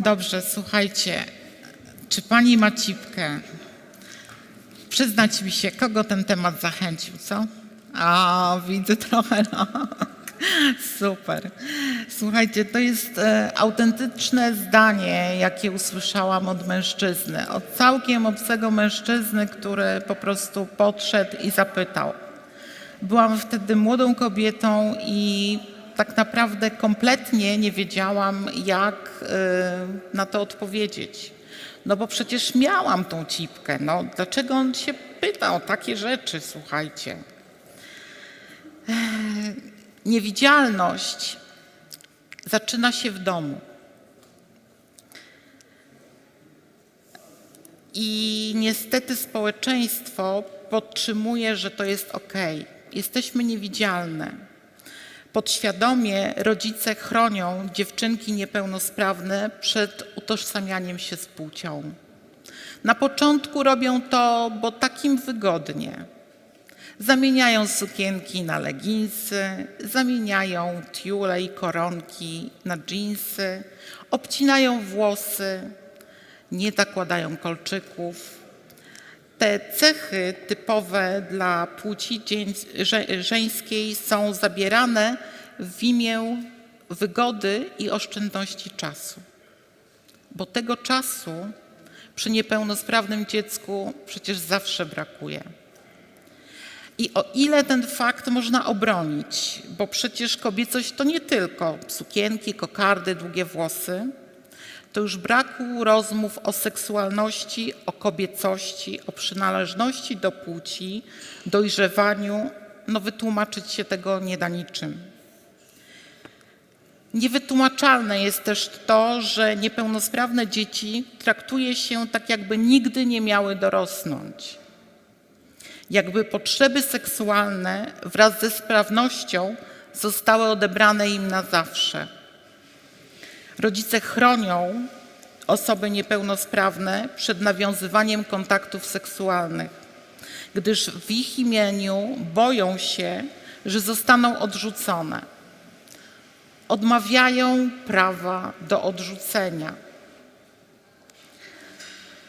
Dobrze, słuchajcie. Czy pani ma cipkę? Przyznać mi się, kogo ten temat zachęcił, co? A, widzę trochę, no. Super. Słuchajcie, to jest e, autentyczne zdanie, jakie usłyszałam od mężczyzny. Od całkiem obcego mężczyzny, który po prostu podszedł i zapytał. Byłam wtedy młodą kobietą i tak naprawdę kompletnie nie wiedziałam, jak y, na to odpowiedzieć. No bo przecież miałam tą cipkę. No, dlaczego on się pyta o takie rzeczy, słuchajcie? Ech, Niewidzialność zaczyna się w domu. I niestety społeczeństwo podtrzymuje, że to jest ok. Jesteśmy niewidzialne. Podświadomie rodzice chronią dziewczynki niepełnosprawne przed utożsamianiem się z płcią. Na początku robią to, bo takim wygodnie. Zamieniają sukienki na leginsy, zamieniają tiule i koronki na dżinsy, obcinają włosy, nie zakładają kolczyków. Te cechy typowe dla płci żeńskiej są zabierane w imię wygody i oszczędności czasu. Bo tego czasu przy niepełnosprawnym dziecku przecież zawsze brakuje. I o ile ten fakt można obronić, bo przecież kobiecość to nie tylko sukienki, kokardy, długie włosy, to już braku rozmów o seksualności, o kobiecości, o przynależności do płci, dojrzewaniu, no wytłumaczyć się tego nie da niczym. Niewytłumaczalne jest też to, że niepełnosprawne dzieci traktuje się tak, jakby nigdy nie miały dorosnąć. Jakby potrzeby seksualne wraz ze sprawnością zostały odebrane im na zawsze. Rodzice chronią osoby niepełnosprawne przed nawiązywaniem kontaktów seksualnych, gdyż w ich imieniu boją się, że zostaną odrzucone. Odmawiają prawa do odrzucenia.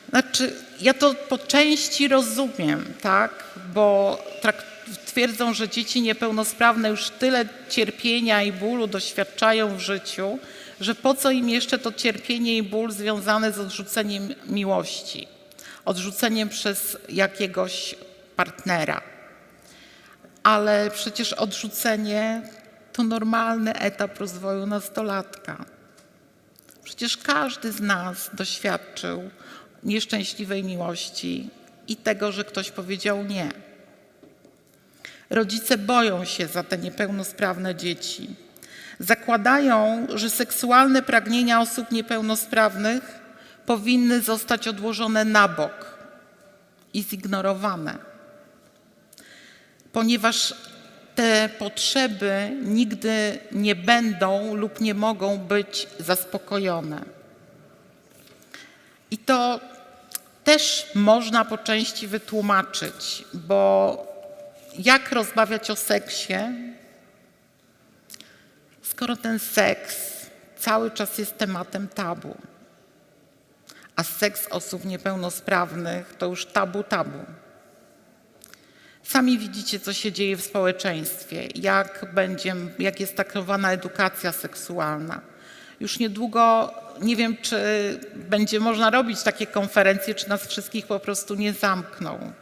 Znaczy, ja to po części rozumiem, tak, bo twierdzą, że dzieci niepełnosprawne już tyle cierpienia i bólu doświadczają w życiu, że po co im jeszcze to cierpienie i ból związane z odrzuceniem miłości, odrzuceniem przez jakiegoś partnera. Ale przecież odrzucenie to normalny etap rozwoju nastolatka. Przecież każdy z nas doświadczył nieszczęśliwej miłości i tego, że ktoś powiedział nie. Rodzice boją się za te niepełnosprawne dzieci. Zakładają, że seksualne pragnienia osób niepełnosprawnych powinny zostać odłożone na bok i zignorowane, ponieważ te potrzeby nigdy nie będą lub nie mogą być zaspokojone. I to też można po części wytłumaczyć, bo jak rozmawiać o seksie, skoro ten seks cały czas jest tematem tabu, a seks osób niepełnosprawnych to już tabu tabu. Sami widzicie, co się dzieje w społeczeństwie, jak, będzie, jak jest traktowana edukacja seksualna. Już niedługo nie wiem, czy będzie można robić takie konferencje, czy nas wszystkich po prostu nie zamkną.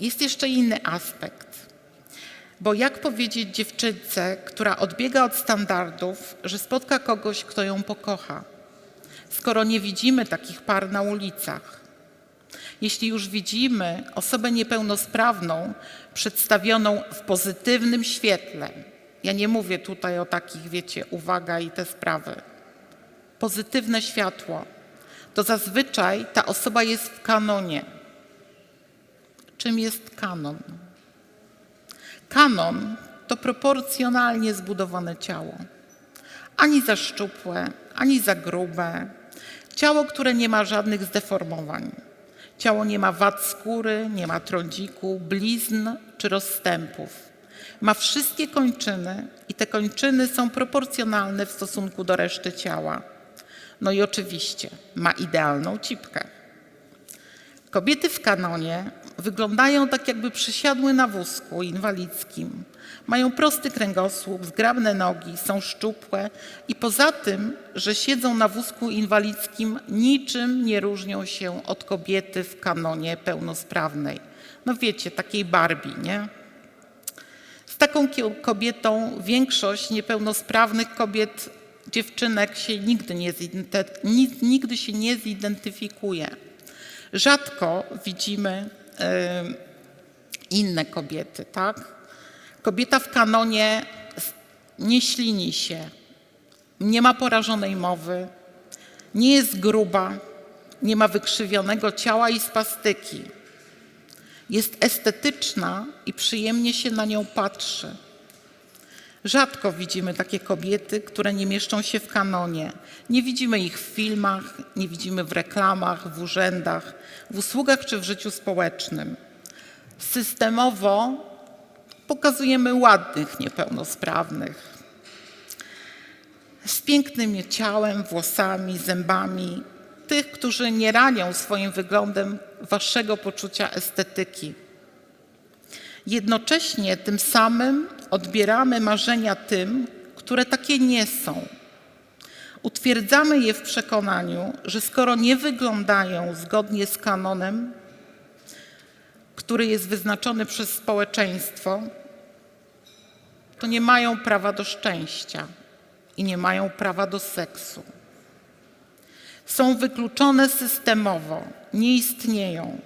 Jest jeszcze inny aspekt. Bo jak powiedzieć dziewczynce, która odbiega od standardów, że spotka kogoś, kto ją pokocha, skoro nie widzimy takich par na ulicach? Jeśli już widzimy osobę niepełnosprawną przedstawioną w pozytywnym świetle, ja nie mówię tutaj o takich, wiecie, uwaga i te sprawy, pozytywne światło, to zazwyczaj ta osoba jest w kanonie. Czym jest kanon? Kanon to proporcjonalnie zbudowane ciało. Ani za szczupłe, ani za grube. Ciało, które nie ma żadnych zdeformowań. Ciało nie ma wad skóry, nie ma trądziku, blizn czy rozstępów. ma wszystkie kończyny i te kończyny są proporcjonalne w stosunku do reszty ciała. No i oczywiście ma idealną cipkę. Kobiety w kanonie wyglądają tak, jakby przysiadły na wózku inwalidzkim. Mają prosty kręgosłup, zgrabne nogi, są szczupłe i poza tym, że siedzą na wózku inwalidzkim, niczym nie różnią się od kobiety w kanonie pełnosprawnej. No wiecie, takiej Barbie, nie? Z taką kobietą większość niepełnosprawnych kobiet, dziewczynek się nigdy, nie nigdy się nie zidentyfikuje. Rzadko widzimy inne kobiety, tak? Kobieta w kanonie nie ślini się, nie ma porażonej mowy, nie jest gruba, nie ma wykrzywionego ciała i spastyki. Jest estetyczna i przyjemnie się na nią patrzy. Rzadko widzimy takie kobiety, które nie mieszczą się w kanonie. Nie widzimy ich w filmach, nie widzimy w reklamach, w urzędach, w usługach czy w życiu społecznym. Systemowo pokazujemy ładnych niepełnosprawnych. Z pięknym ciałem, włosami, zębami, tych, którzy nie ranią swoim wyglądem waszego poczucia estetyki. Jednocześnie tym samym odbieramy marzenia tym, które takie nie są. Utwierdzamy je w przekonaniu, że skoro nie wyglądają zgodnie z kanonem, który jest wyznaczony przez społeczeństwo, to nie mają prawa do szczęścia i nie mają prawa do seksu. Są wykluczone systemowo, nie istnieją.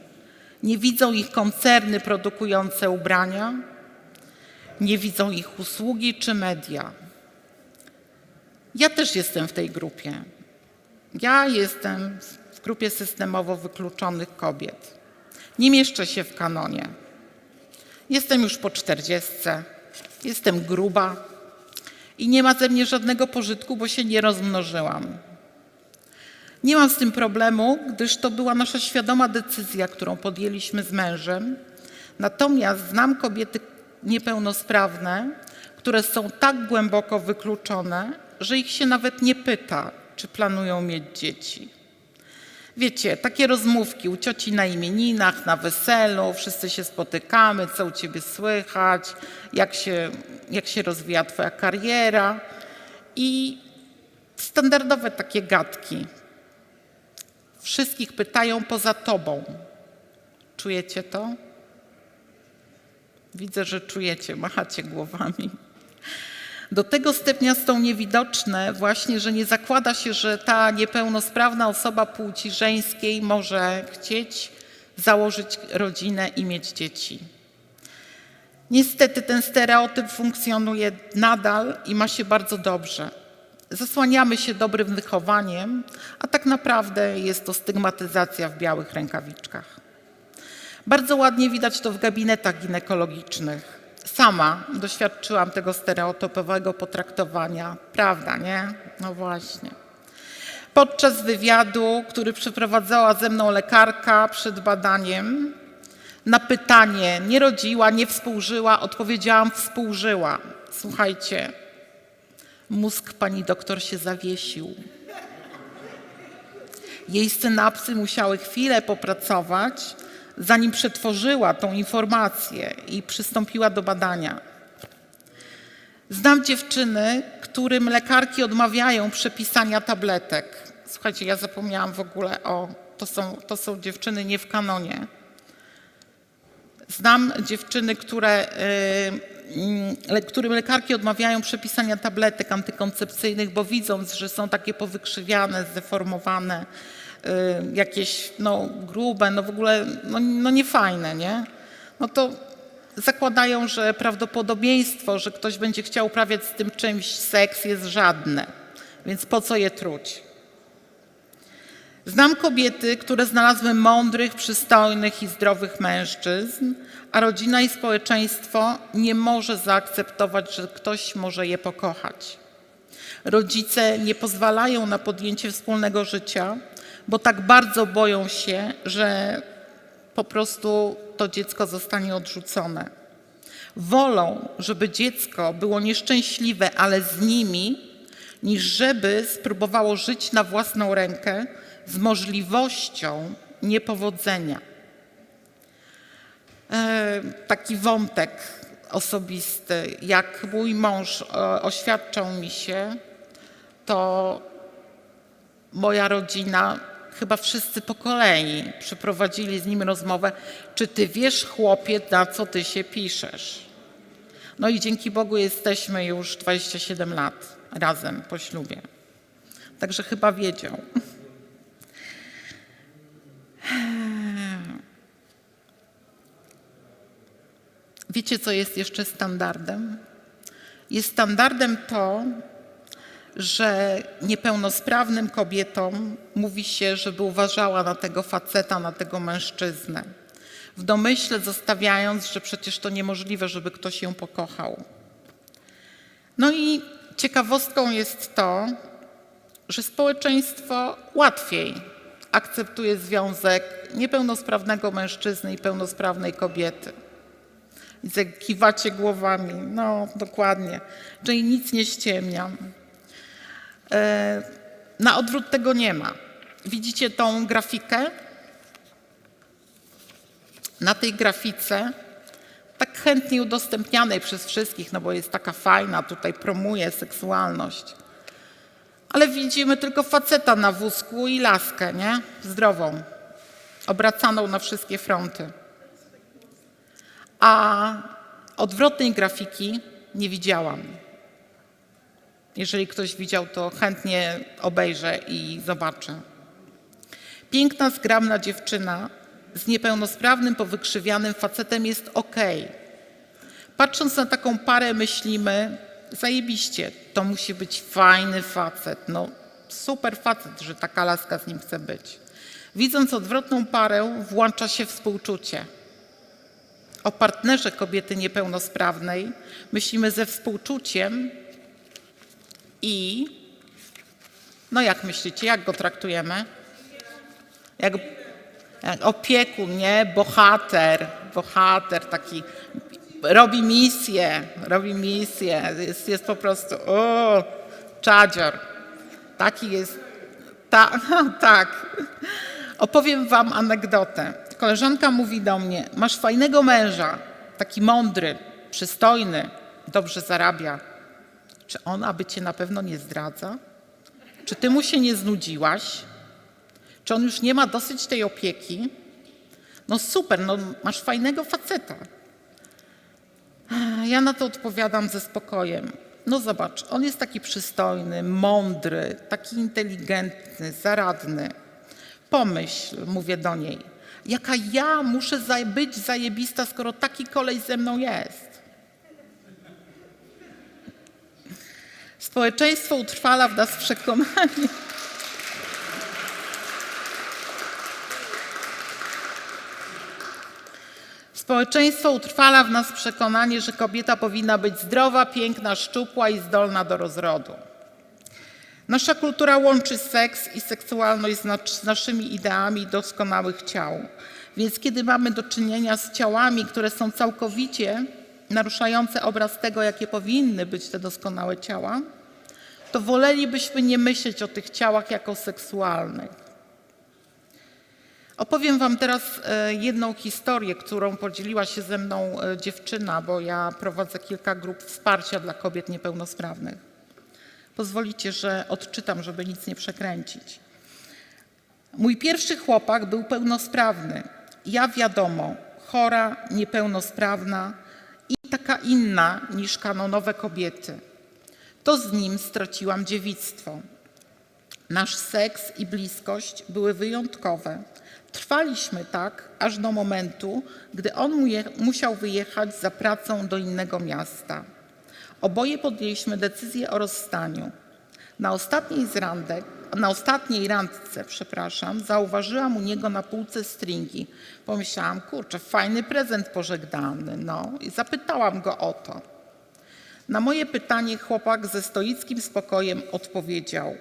Nie widzą ich koncerny produkujące ubrania, nie widzą ich usługi czy media. Ja też jestem w tej grupie. Ja jestem w grupie systemowo wykluczonych kobiet. Nie mieszczę się w kanonie. Jestem już po czterdziestce, jestem gruba i nie ma ze mnie żadnego pożytku, bo się nie rozmnożyłam. Nie mam z tym problemu, gdyż to była nasza świadoma decyzja, którą podjęliśmy z mężem. Natomiast znam kobiety niepełnosprawne, które są tak głęboko wykluczone, że ich się nawet nie pyta, czy planują mieć dzieci. Wiecie, takie rozmówki u cioci na imieninach, na weselu, wszyscy się spotykamy, co u ciebie słychać, jak się, jak się rozwija twoja kariera i standardowe takie gadki. Wszystkich pytają poza tobą. Czujecie to? Widzę, że czujecie, machacie głowami. Do tego stopnia są niewidoczne właśnie, że nie zakłada się, że ta niepełnosprawna osoba płci żeńskiej może chcieć założyć rodzinę i mieć dzieci. Niestety ten stereotyp funkcjonuje nadal i ma się bardzo dobrze. Zasłaniamy się dobrym wychowaniem, a tak naprawdę jest to stygmatyzacja w białych rękawiczkach. Bardzo ładnie widać to w gabinetach ginekologicznych. Sama doświadczyłam tego stereotypowego potraktowania. Prawda, nie? No właśnie. Podczas wywiadu, który przeprowadzała ze mną lekarka przed badaniem, na pytanie nie rodziła, nie współżyła, odpowiedziałam współżyła. Słuchajcie, mózg pani doktor się zawiesił. Jej synapsy musiały chwilę popracować, zanim przetworzyła tą informację i przystąpiła do badania. Znam dziewczyny, którym lekarki odmawiają przepisania tabletek. Słuchajcie, ja zapomniałam w ogóle o. To są, to są dziewczyny nie w kanonie. Znam dziewczyny, które, y, y, którym lekarki odmawiają przepisania tabletek antykoncepcyjnych, bo widząc, że są takie powykrzywiane, zdeformowane, jakieś no, grube, no w ogóle no, no niefajne, nie? No to zakładają, że prawdopodobieństwo, że ktoś będzie chciał uprawiać z tym czymś seks jest żadne, więc po co je truć? Znam kobiety, które znalazły mądrych, przystojnych i zdrowych mężczyzn, a rodzina i społeczeństwo nie może zaakceptować, że ktoś może je pokochać. Rodzice nie pozwalają na podjęcie wspólnego życia, bo tak bardzo boją się, że po prostu to dziecko zostanie odrzucone. Wolą, żeby dziecko było nieszczęśliwe, ale z nimi, niż żeby spróbowało żyć na własną rękę z możliwością niepowodzenia. E, taki wątek osobisty. Jak mój mąż e, oświadczał mi się, to moja rodzina, chyba wszyscy po kolei, przeprowadzili z nim rozmowę, czy ty wiesz, chłopie, na co ty się piszesz? No i dzięki Bogu jesteśmy już 27 lat razem po ślubie. Także chyba wiedział. Wiecie, co jest jeszcze standardem? Jest standardem to, że niepełnosprawnym kobietom mówi się, żeby uważała na tego faceta, na tego mężczyznę. W domyśle zostawiając, że przecież to niemożliwe, żeby ktoś ją pokochał. No i ciekawostką jest to, że społeczeństwo łatwiej akceptuje związek niepełnosprawnego mężczyzny i pełnosprawnej kobiety. Widzę, kiwacie głowami. No, dokładnie. Czyli nic nie ściemniam. E, Na odwrót tego nie ma. Widzicie tą grafikę? Na tej grafice, tak chętnie udostępnianej przez wszystkich, no bo jest taka fajna, tutaj promuje seksualność. Ale widzimy tylko faceta na wózku i laskę, nie? Zdrową, obracaną na wszystkie fronty. A odwrotnej grafiki nie widziałam. Jeżeli ktoś widział, to chętnie obejrzę i zobaczę. Piękna, zgrabna dziewczyna z niepełnosprawnym, powykrzywianym facetem jest ok. Patrząc na taką parę, myślimy, zajebiście, to musi być fajny facet. No, super facet, że taka laska z nim chce być. Widząc odwrotną parę, włącza się współczucie. O partnerze kobiety niepełnosprawnej myślimy ze współczuciem i no jak myślicie, jak go traktujemy? Jak, jak opiekun, nie? Bohater, bohater taki robi misję, robi misję, jest, jest po prostu o, czadzior. Taki jest, ta, tak. Opowiem wam anegdotę. Koleżanka mówi do mnie, masz fajnego męża, taki mądry, przystojny, dobrze zarabia. Czy on aby cię na pewno nie zdradza? Czy ty mu się nie znudziłaś? Czy on już nie ma dosyć tej opieki? No super, no masz fajnego faceta. Ja na to odpowiadam ze spokojem. No zobacz, on jest taki przystojny, mądry, taki inteligentny, zaradny. Pomyśl, mówię do niej, jaka ja muszę być zajebista, skoro taki kolej ze mną jest. Społeczeństwo utrwala w nas przekonanie. Społeczeństwo utrwala w nas przekonanie, że kobieta powinna być zdrowa, piękna, szczupła i zdolna do rozrodu. Nasza kultura łączy seks i seksualność z, nas- z naszymi ideami doskonałych ciał. Więc kiedy mamy do czynienia z ciałami, które są całkowicie naruszające obraz tego, jakie powinny być te doskonałe ciała, to wolelibyśmy nie myśleć o tych ciałach jako seksualnych. Opowiem Wam teraz e, jedną historię, którą podzieliła się ze mną e, dziewczyna, bo ja prowadzę kilka grup wsparcia dla kobiet niepełnosprawnych. Pozwolicie, że odczytam, żeby nic nie przekręcić. Mój pierwszy chłopak był pełnosprawny. Ja wiadomo, chora, niepełnosprawna taka inna niż kanonowe kobiety. To z nim straciłam dziewictwo. Nasz seks i bliskość były wyjątkowe. Trwaliśmy tak aż do momentu, gdy on musiał wyjechać za pracą do innego miasta. Oboje podjęliśmy decyzję o rozstaniu. Na ostatniej, z randek, na ostatniej randce, przepraszam, zauważyłam u niego na półce stringi. Pomyślałam, kurczę, fajny prezent pożegnany, no i zapytałam go o to. Na moje pytanie chłopak ze stoickim spokojem odpowiedział: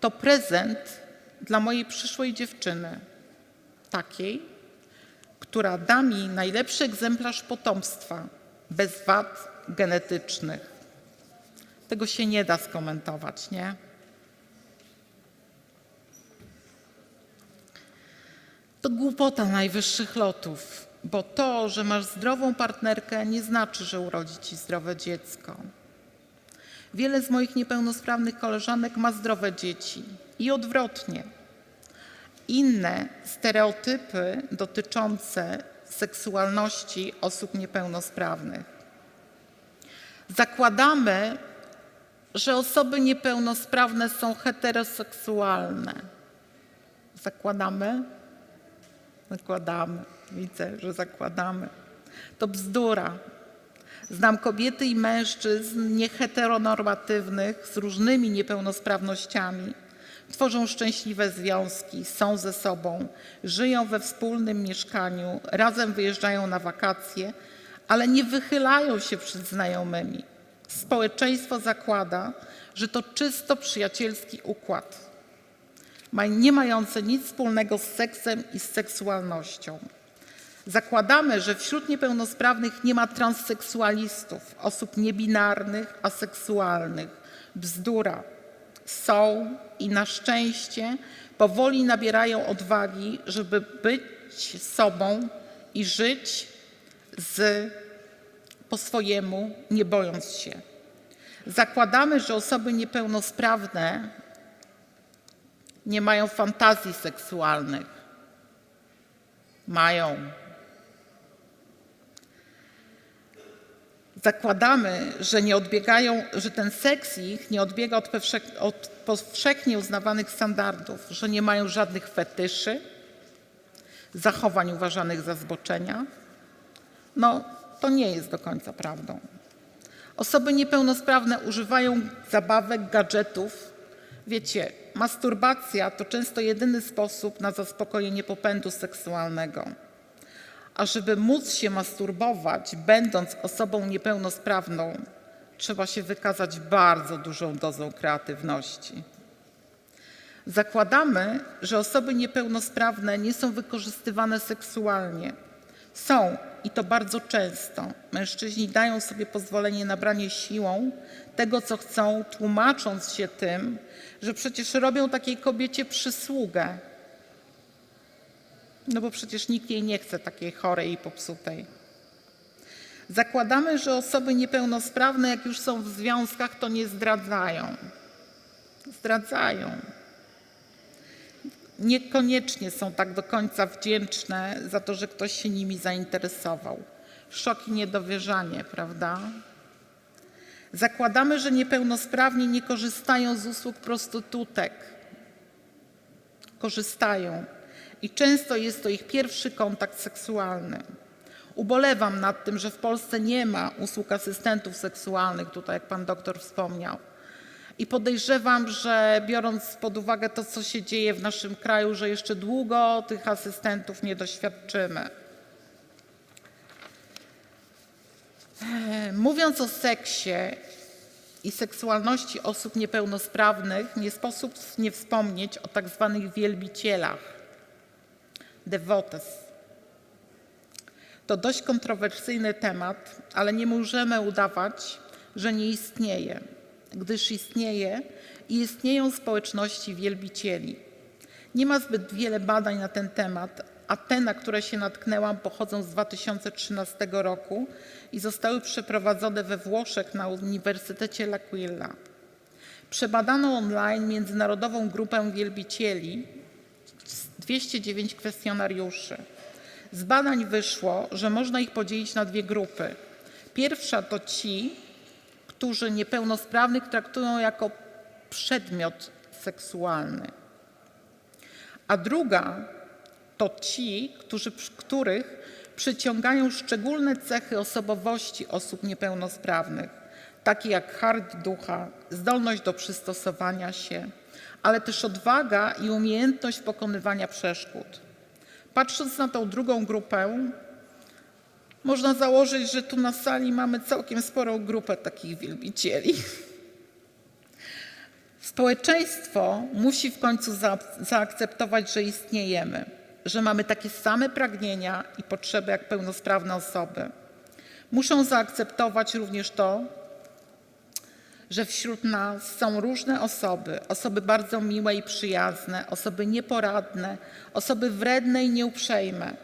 To prezent dla mojej przyszłej dziewczyny, takiej, która da mi najlepszy egzemplarz potomstwa bez wad genetycznych. Tego się nie da skomentować, nie? To głupota najwyższych lotów, bo to, że masz zdrową partnerkę, nie znaczy, że urodzi ci zdrowe dziecko. Wiele z moich niepełnosprawnych koleżanek ma zdrowe dzieci i odwrotnie. Inne stereotypy dotyczące seksualności osób niepełnosprawnych. Zakładamy, że osoby niepełnosprawne są heteroseksualne. Zakładamy? Zakładamy. Widzę, że zakładamy. To bzdura. Znam kobiety i mężczyzn nieheteronormatywnych z różnymi niepełnosprawnościami. Tworzą szczęśliwe związki, są ze sobą, żyją we wspólnym mieszkaniu, razem wyjeżdżają na wakacje, ale nie wychylają się przed znajomymi. Społeczeństwo zakłada, że to czysto przyjacielski układ, nie mający nic wspólnego z seksem i z seksualnością. Zakładamy, że wśród niepełnosprawnych nie ma transseksualistów, osób niebinarnych, aseksualnych. Bzdura. Są i na szczęście powoli nabierają odwagi, żeby być sobą i żyć z, po swojemu, nie bojąc się. Zakładamy, że osoby niepełnosprawne nie mają fantazji seksualnych. Mają. Zakładamy, że nie odbiegają, że ten seks ich nie odbiega od, powszech- od powszechnie uznawanych standardów, że nie mają żadnych fetyszy, zachowań uważanych za zboczenia. No, to nie jest do końca prawdą. Osoby niepełnosprawne używają zabawek, gadżetów. Wiecie, masturbacja to często jedyny sposób na zaspokojenie popędu seksualnego. A żeby móc się masturbować, będąc osobą niepełnosprawną, trzeba się wykazać bardzo dużą dozą kreatywności. Zakładamy, że osoby niepełnosprawne nie są wykorzystywane seksualnie. Są i to bardzo często. Mężczyźni dają sobie pozwolenie na branie siłą tego, co chcą, tłumacząc się tym, że przecież robią takiej kobiecie przysługę. No bo przecież nikt jej nie chce takiej chorej i popsutej. Zakładamy, że osoby niepełnosprawne, jak już są w związkach, to nie zdradzają. Zdradzają. Niekoniecznie są tak do końca wdzięczne za to, że ktoś się nimi zainteresował. Szok i niedowierzanie, prawda? Zakładamy, że niepełnosprawni nie korzystają z usług prostytutek. Korzystają i często jest to ich pierwszy kontakt seksualny. Ubolewam nad tym, że w Polsce nie ma usług asystentów seksualnych, tutaj jak pan doktor wspomniał. I podejrzewam, że biorąc pod uwagę to, co się dzieje w naszym kraju, że jeszcze długo tych asystentów nie doświadczymy. Mówiąc o seksie i seksualności osób niepełnosprawnych, nie sposób nie wspomnieć o tak zwanych wielbicielach, devotes. To dość kontrowersyjny temat, ale nie możemy udawać, że nie istnieje, gdyż istnieje i istnieją społeczności wielbicieli. Nie ma zbyt wiele badań na ten temat, a te, na które się natknęłam, pochodzą z 2013 roku i zostały przeprowadzone we Włoszech na Uniwersytecie L'Aquila. Przebadano online międzynarodową grupę wielbicieli, 209 kwestionariuszy. Z badań wyszło, że można ich podzielić na dwie grupy. Pierwsza to ci, którzy niepełnosprawnych traktują jako przedmiot seksualny, a druga to ci, którzy, których przyciągają szczególne cechy osobowości osób niepełnosprawnych, takie jak hart ducha, zdolność do przystosowania się, ale też odwaga i umiejętność pokonywania przeszkód. Patrząc na tą drugą grupę, można założyć, że tu na sali mamy całkiem sporą grupę takich wielbicieli. Społeczeństwo musi w końcu za, zaakceptować, że istniejemy, że mamy takie same pragnienia i potrzeby jak pełnosprawne osoby. Muszą zaakceptować również to, że wśród nas są różne osoby, osoby bardzo miłe i przyjazne, osoby nieporadne, osoby wredne i nieuprzejme,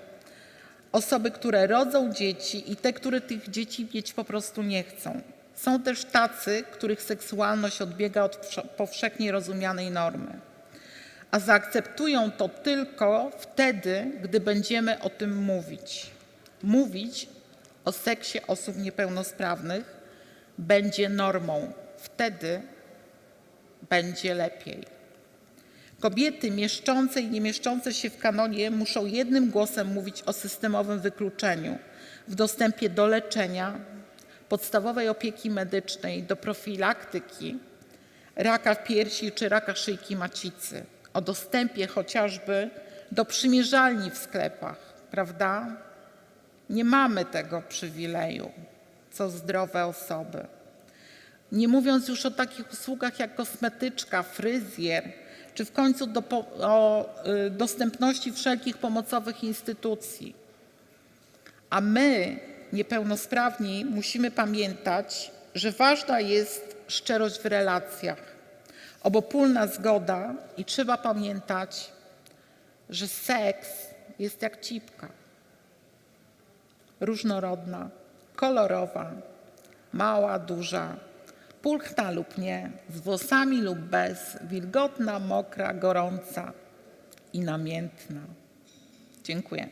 osoby, które rodzą dzieci i te, które tych dzieci mieć po prostu nie chcą. Są też tacy, których seksualność odbiega od wsze- powszechnie rozumianej normy. A zaakceptują to tylko wtedy, gdy będziemy o tym mówić. Mówić o seksie osób niepełnosprawnych będzie normą. Wtedy będzie lepiej. Kobiety mieszczące i nie mieszczące się w kanonie muszą jednym głosem mówić o systemowym wykluczeniu w dostępie do leczenia, podstawowej opieki medycznej, do profilaktyki raka piersi czy raka szyjki macicy, o dostępie chociażby do przymierzalni w sklepach, prawda? Nie mamy tego przywileju, co zdrowe osoby. Nie mówiąc już o takich usługach jak kosmetyczka, fryzjer, czy w końcu do, o y, dostępności wszelkich pomocowych instytucji. A my, niepełnosprawni, musimy pamiętać, że ważna jest szczerość w relacjach, obopólna zgoda i trzeba pamiętać, że seks jest jak cipka. Różnorodna, kolorowa, mała, duża, pulchna lub nie, z włosami lub bez, wilgotna, mokra, gorąca i namiętna. Dziękuję.